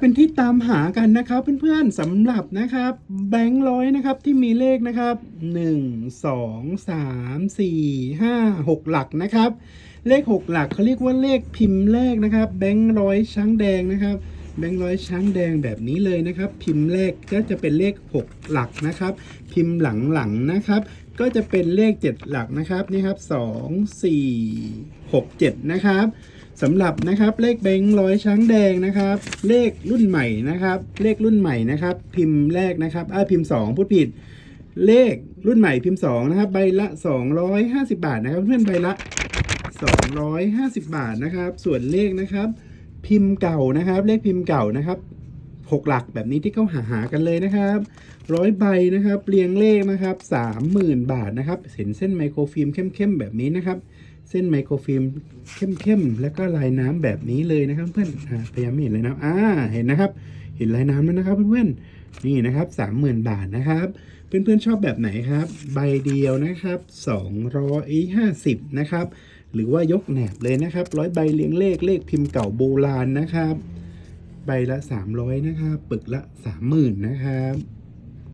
เป็นที่ตามหากันนะครับเพื่อนๆสำหรับนะครับแบงค์ร้อยนะครับที่มีเลขนะครับ1 2 3 4 5 6 หลักนะครับ เลข 6 หลักเขาเรียกว่าเลขพิมพ์แรกนะครับ แบงค์ร้อยช้างแดงนะครับแบงค์ร้อยช้างแดงแบบนี้เลยนะครับ พิมพ์แรกก็จะเป็นเลข 6 หลักนะครับ พิมพ์หลังๆนะครับ ก็จะเป็นเลข 7 หลักนะครับนี่ครับ 2 4 6 7 นะครับ สำหรับนะครับเลขแบงค์ร้อยช้างแดงนะครับ เลขรุ่นใหม่นะครับ เลขรุ่นใหม่นะครับ พิมพ์แรกนะครับอ่าพิมพ์ 2 พูดผิด เลขรุ่นใหม่พิมพ์2นะครับใบละ 250 บาทนะครับ เพื่อนใบละ 250 บาทนะครับ ส่วนเลขนะครับ พิมพ์เก่านะครับ เลขพิมพ์เก่านะครับหกหลักแบบนี้ที่เขาหาหากันเลยนะครับร้อยใบนะครับเรียงเลขนะครับสามหมื่นบาทนะครับเห็นเส้นไมโครฟิล์มเข้มๆแบบนี้นะครับ เส้นไมโครฟิล์มเข้มๆแล้วก็ลายน้ำแบบนี้เลยนะครับเพื่อนพยายามไม่เห็นเลยนะอ่าเห็นนะครับ เห็นลายน้ำแล้วนะครับเพื่อนๆนี่นะครับสามหมื่นบาทนะครับเพื่อนๆชอบแบบไหนครับ ใบเดียวนะครับสองร้อยห้าสิบนะครับหรือว่ายกแหนบเลยนะครับร้อยใบเรียงเลขเลขพิมพ์เก่าโบราณนะครับ ใบละ 300 นะครับ ปึกละ 30,000 นะครับ